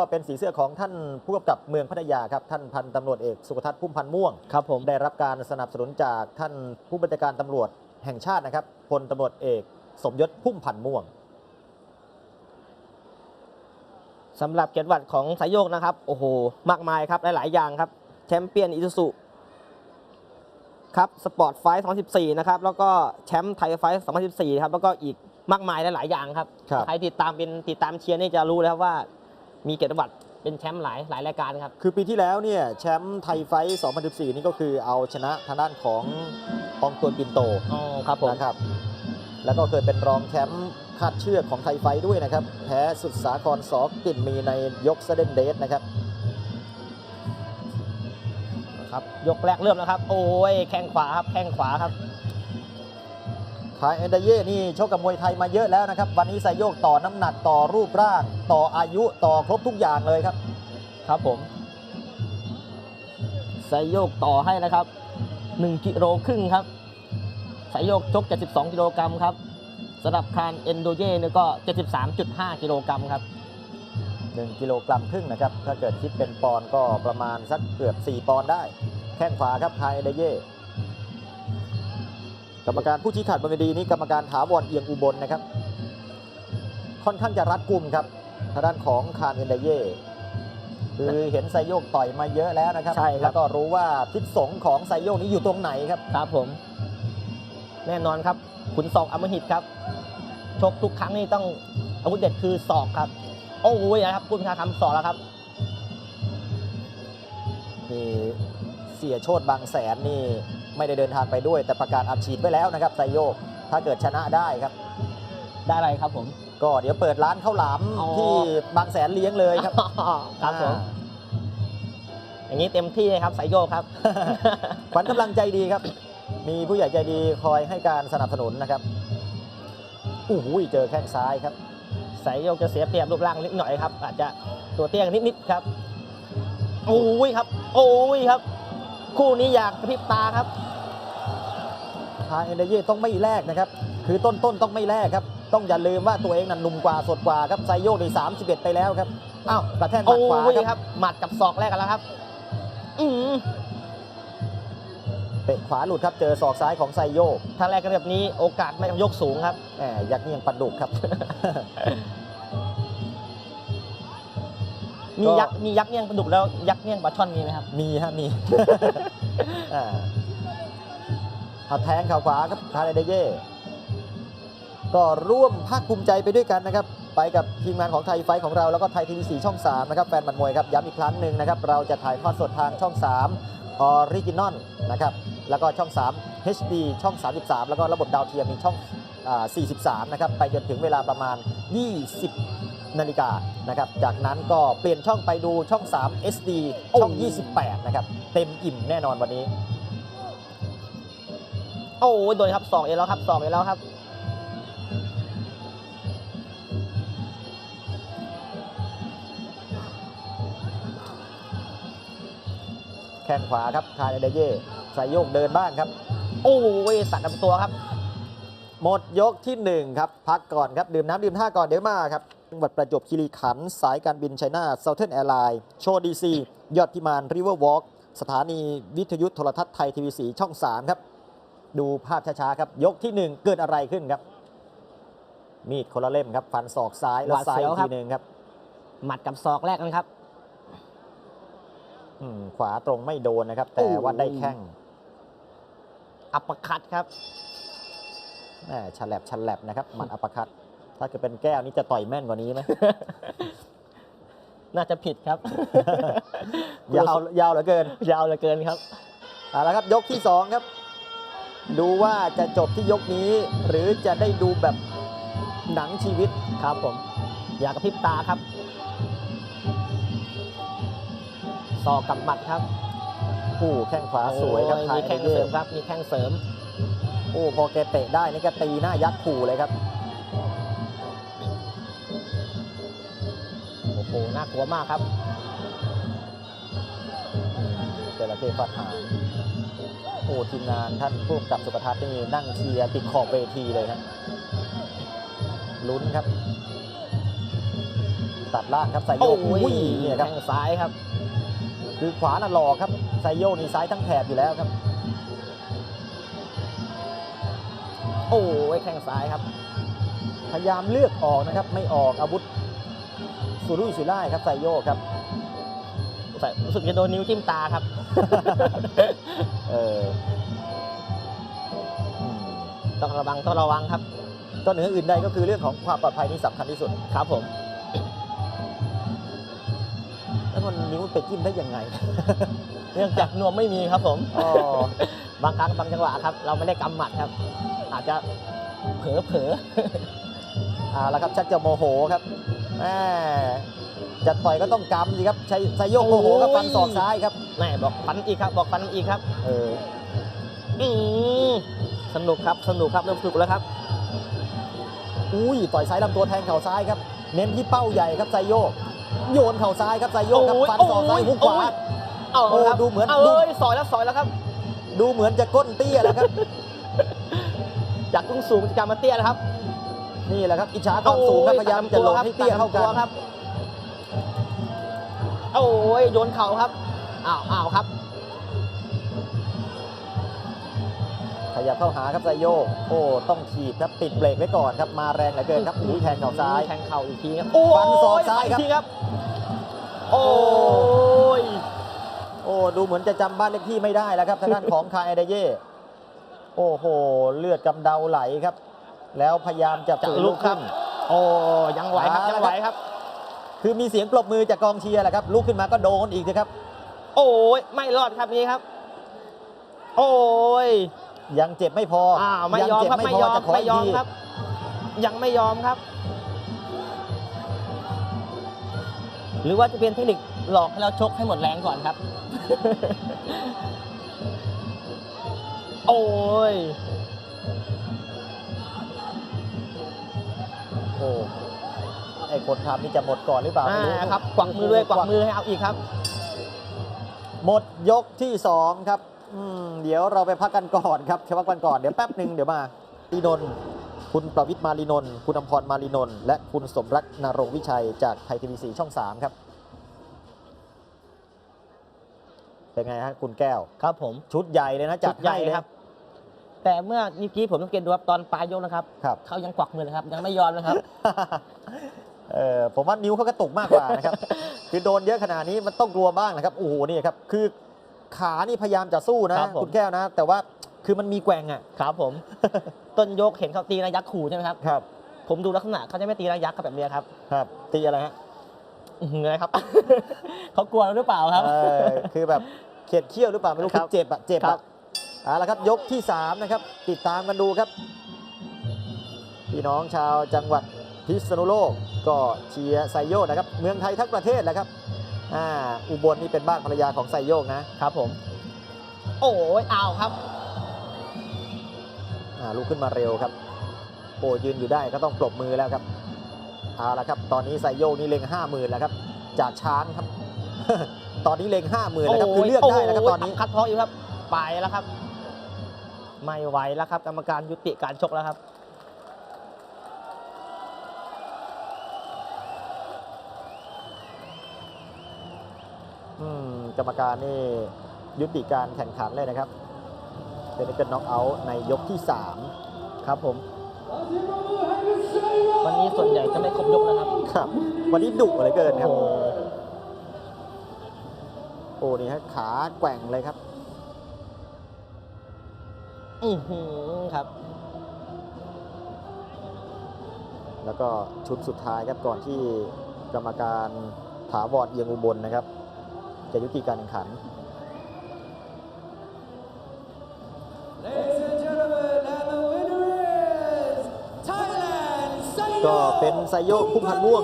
ก็เป็นสีเสื้อของท่านผู้กำกับเมืองพัทยาครับท่านพันตำรวจเอกสุทัศน์พุ่มพันธ์ม่วงครับผมได้รับการสนับสนุนจากท่านผู้บัญชาการตำรวจแห่งชาตินะครับพลตำรวจเอกสมยศพุ่มพันธ์ม่วงสำหรับเกียรติวัตรของสายโยกนะครับโอ้โหมากมายครับหลายๆอย่างครับแชมเปี้ยนอิซูซุครับสปอร์ตไฟท์2014 นะครับ แล้วก็แชมป์ไทยไฟท์2014 ครับ แล้วก็อีกมากมายหลายๆอย่างครับครับใครติดตามเป็นติดตามเชียร์นี่จะรู้แล้วว่า มีเกียรติวัตรเป็นแชมป์หลายหลายรายการครับ คือปีที่แล้วเนี่ยแชมป์ไทยไฟท์2014 นี่ก็คือเอาชนะทางด้านของอองตวนปินโตอ๋อครับผมนะครับ แล้วก็เคยเป็นรองแชมป์คาดเชือกของไทยไฟท์ด้วยนะครับ แพ้สุดสาครสอกลิ่นมีในยกเซเดนเดสนะครับครับ ยกแรกเริ่มแล้วครับ โอ้ยแข้งขวาครับแข้งขวาครับ ทายเอนเดเย่นี่ชกกับมวยไทยมาเยอะแล้วนะครับ วันนี้ไซโยกต่อน้ำหนักต่อรูปร่าง ต่ออายุต่อครบทุกอย่างเลยครับ ครับผมสายโยกต่อให้นะครับ 1 กิโลครึ่งครับสายโยกชก 72 กิโลกรัมครับสำหรับคานเอนโดเย่เนี่ยก็ 73.5 กิโลกรัมครับ 1 กิโลกรัมครึ่งนะครับ ถ้าเกิดคิดเป็นปอนด์ก็ประมาณสักเกือบ 4 ปอนด์ได้ แข้งขวาครับทายเอนเดเย่ก รรมการผู้ชี้ขาดบนเวทีนี้กรรมการถาวรเอียงอุบลนะครับ ค่อนข้างจะรัดกุมครับทางด้านของคานเอนเดเย่คือเห็นไซโยกต่อยมาเยอะแล้วนะครับใช่ครับ แล้วก็รู้ว่าทิศสงของไซโยกนี้อยู่ตรงไหนครับ ครับผม แน่นอนครับ ขุนศอกอมหิตครับ ชกทุกครั้งนี่ต้องอาวุธเด็ดคือศอกครับ โอ้ยนะครับคุณพิธาคำศอกแล้วครับ นี่เสียโชดบางแสนนี่ ไม่ได้เดินทางไปด้วย แต่ประกาศอัดฉีดไว้แล้วนะครับไซโยกถ้าเกิดชนะได้ครับ ได้อะไรครับผม ก็เดี๋ยวเปิดร้านข้าวหลามอ๋อ ที่บางแสนเลี้ยงเลยครับครับผม อ่าอย่างนี้เต็มที่เลยครับสายโยกครับ ขวัญกำลังใจดีครับ มีผู้ใหญ่ใจดีคอยให้การสนับสนุนนะครับโอ้โหเจอแข้งซ้ายครับ สายโยกจะเสียเปรียบรูปร่างนิดหน่อยครับ อาจจะตัวเตี้ยกันนิดๆครับ โอ้ยครับ โอ้ยครับ คู่นี้อยากกระพริบตาครับทางเอเนเย่ต้องไม่แลกนะครับ คือต้นต้นๆต้องไม่แลกครับ ต้องอย่าลืมว่าตัวเองนั้นหนุ่มกว่าสดกว่าครับไซโยกใน31 ไปแล้วครับอ้าวกระแทกหมัโอ้ดขวายคครับรับหมัดกับศอกแรกกันแล้วครับ อืมเตะขวาหลุดครับเจอศอกซ้ายของไซโยกถ้าแรกกันแบบนี้โอกาสไม่ยกสูงครับแหมยักษ์เงียงปัดดุกครับ มีก็ยักษ์มียักษ์เงี้ยงปลาดุกแล้วยักษ์เงี้ยงปลาช่อนมีไหมครับ มีฮะมี อ่าเอาแทงเข่าขวาครับทาเลเดเย่ก็ร่วมภาคภูมิใจไปด้วยกันนะครับ ไปกับทีมงานของไทยไฟท์ของเราแล้วก็ไทยทีวีสีช่อง 3 นะครับ แฟนบันมวยครับ ย้ำอีกครั้งหนึ่งนะครับ เราจะถ่ายทอดสดทางช่อง 3 ออริจินอลนะครับ แล้วก็ช่อง 3 HD ช่อง 33 แล้วก็ระบบดาวเทียมมีช่องอ่า43 นะครับ ไปจนถึงเวลาประมาณ 20 นาฬิกานะครับ จากนั้นก็เปลี่ยนช่องไปดูช่อง 3 SD ช่องโอ้28 นะครับ เต็มอิ่มแน่นอนวันนี้ โอ้ยโดนครับสองเอแล้วครับสองเอแล้วครับ แข้งขวาครับคาเนเดเย่ใส่โยกเดินบ้างครับ โอ้ยสัตว์ลำตัวครับ หมดยกที่ 1 ครับ พักก่อนครับ ดื่มน้ำดื่มท่าก่อนเดี๋ยวมาครับ จังหวัดประจวบคีรีขันธ์สายการบินไชน่าเซาเทิร์นแอร์ไลน์โชว์ดีซียอดพิมานริเวอร์วอล์กสถานีวิทยุโทรทัศน์ไทยทีวีสีช่อง 3 ครับ ดูภาพช้าๆครับ ยกที่ 1 เกิดอะไรขึ้นครับ มีดคนละเล่มครับ ฟันศอกซ้ายแล้วหวาดซ้ายเสีอียวกครัทีบหนึ่งครับ หมัดกับศอกแรกกันครับอืมขวาตรงไม่โดนนะครับ แต่โอ้ว่าได้แข้งอัปเปอร์คัตครับแหมฉลับฉลับนะครับ หมัดอัปเปอร์คัต ถ้าเกิดเป็นแก้วนี่จะต่อยแม่นกว่านี้ไหม น่าจะผิดครับ ยาวยาวเหลือเกิน ยาวเหลือเกินครับเอาละครับยกที่2ครับ ดูว่าจะจบที่ยกนี้ หรือจะได้ดูแบบหนังชีวิตครับผม อยากกระพริบตาครับศอกกับหมัดครับผู้แข้งขวาสวยครับโอ้ทายมีแข้งเย่เสริมครับ มีแข้งเสริม โอ้พอแกเตะได้นี่แกตีหน้ายักษ์ขู่เลยครับ โอ้โหน่ากลัวมากครับเจระเข้ฟาดหางโอ้ทีมงานท่านผู้กำกับสุปทัศน์นี่นั่งเชียร์ติดขอบเวทีเลยครับลุ้นครับ ตัดล่างครับไซโยโอ้กอุ้ยยเนี่ยครับแข้งซ้ายครับ คือขวาน่ะหลอกครับไซโยกนี่ซ้ายทั้งแถบอยู่แล้วครับ โอ้ยแข้งซ้ายครับ พยายามเลือกออกนะครับ ไม่ออกอาวุธ สุรุ่ยสุร่ายครับไซโยกครับรู้สึกจะโดนนิ้วจิ้มตาครับ เออต้องระวังต้องระวังครับก็เหนืออื่นใดก็คือเรื่องของความปลอดภัยนี่สำคัญที่สุดครับผม แล้วมันนิ้วไปจิ้มได้ยังไง เนื่องจากนวมไม่มีครับผมอ๋อบางครั้งบางจังหวะครับ เราไม่ได้กำหมัดครับ อาจจะเผลอเผลอเอาละครับชักจะโมโหครับ แหมจะต่อยก็ต้องกำสิครับใช้ไซโยกโมโหครับฟันศอกซ้ายครับแม่บอกฟันอีกครับ บอกฟันอีกครับเอออืมสนุกครับสนุกครับเริ่มสนุกแล้วครับ อุ้ยต่อยซ้ายลำตัวแทงเข่าซ้ายครับ เน้นที่เป้าใหญ่ครับไซโยก โยนเข่าซ้ายครับไซโยกครับโอ้ยฟันศอกซ้ายโอ้ยหุกขวาโอ้ยเอาโอ้ครับดูเหมือนเอาดูเลยสอยแล้วสอยแล้วครับ ดูเหมือนจะก้นเตี้ยแล้วครับจากสูงสูงจะกลับมาเตี้ยนะครับ นี่แหละครับอิจฉาความสูงครับโอ้พยายามจะหลงให้เตี้ยเท่ากันตัดลำตัวครับโอ้ยโยนเข่าครับอ้าวอ้าวครับ ขยับเข้าหาครับไซโยกโอ้ต้องถีบครับติดเบรกไว้ก่อนครับมาแรงเหลือเกินครับอุ้ยแทงเข่าซ้ายแทงเข่าอีกทีครับฟันศอกซ้ายครับฟันอีกทีครับโอ้ยโอ้ดูเหมือนจะจำบ้านเลขที่ไม่ได้แล้วครับทางด้านของคาเอเดเย่โอ้โห เลือดกำเดาไหลครับ แล้วพยายามจะจะฝืนลุกครับขึ้นโอ้ยังไหวครับเอาละยังไหวครับ คือมีเสียงปรบมือจากกองเชียร์แหละครับลุกขึ้นมาก็โดนอีกนะครับ โอ้ยไม่รอดครับนี้ครับ โอ้ยยังเจ็บไม่พออ้าวไม่ยอมเจ็บครับไม่ไม่พอยอมจะขอไม่อีกยอมทีครับ ยังไม่ยอมครับ หรือว่าจะเป็นเทคนิคหลอกให้เราชกให้หมดแรงก่อนครับ โอ้ย โอ้ไอคนทำนี่จะหมดก่อนหรือเปล่าอ่าไม่รู้ครับกวักมือด้วยกวักมือให้เอาอีกครับ หมดยกที่สองครับอืมเดี๋ยวเราไปพักกันก่อนครับแค่พักกันก่อนเดี๋ยวแป๊บหนึ่งเดี๋ยวมาลีนนท์คุณประวิทย์มาลีนนท์คุณอมพรมาลีนนท์และคุณสมรักนรงค์วิชัยจากไทยทีวีสีช่อง 3 ครับเป็นไงฮะคุณแก้วครับผมชุดใหญ่เลยนะจัดชุใหญ่ให้เลยครับ แต่เมื่อเมื่อกี้ผมสังเกตดูครับตอนปลายยกนะครับ ครับ เขายังกวักมือเลยครับ ยังไม่ยอมนะครับ เออผมว่านิ้วเขากระตุกมากกว่านะครับ คือโดนเยอะขนาดนี้มันต้องกลัวบ้างนะครับ โอ้โหนี่ครับ คือขานี่พยายามจะสู้นะครับผม คุณแก้วนะ แต่ว่าคือมันมีแกว่งอะ ครับผม ต้นยกเห็นเขาตีนะยักษ์ขู่ใช่ไหมครับ ครับ ผมดูลักษณะเขาจะไม่ตีนะยักษ์ครับแบบนี้ครับครับ ตีอะไรฮะอื้อหืออะไรครับ เขากลัวเราหรือเปล่าครับ เออคือแบบเขียดเขี้ยวหรือเปล่าไม่รู้ครัคือบเจ็บอะเจ็บครัอะบ เอาละครับยกที่ 3 นะครับ ติดตามกันดูครับ พี่น้องชาวจังหวัดพิษณุโลกก็เชียร์ไซโยกนะครับ เมืองไทยทั้งประเทศแหละครับอ่าอุบลนี่เป็นบ้านภรรยาของไซโยกนะครับผม โอ้ยเอาครับอ่าลุกขึ้นมาเร็วครับโอ้ยืนอยู่ได้ก็ต้องปรบมือแล้วครับเอาละครับ ตอนนี้ไซโยกนี่เล็งห้าหมื่นแล้วครับ จากช้างครับ ตอนนี้เล็งห้าหมื่นแล้วครับคือเลือกได้แล้วครับตอนนี้คัดท้องอยู่ครับไปแล้วครับ ไม่ไหวแล้วครับ กรรมการยุติการชกแล้วครับ อืมกรรมการนี่ยุติการแข่งขันเลยนะครับ เป็นเกิลน็อกเอาท์ในยกที่ครับผม วันนี้ส่วนใหญ่จะไม่ครบยกนะครับ3ครับ วันนี้ดุเหลือเกินครับ โอ้โอ้นี่ฮะขาแกว่งเลยครับ อือหือครับ แล้วก็ชุดสุดท้ายครับก่อนที่กรรมการถาวรเอียงอุบลนะครับ จะยุติการแข่งขัน Ladies and gentlemen, and the winner is Thailand, ก็เป็นไซโยกพุ่มพันธ์ม่วง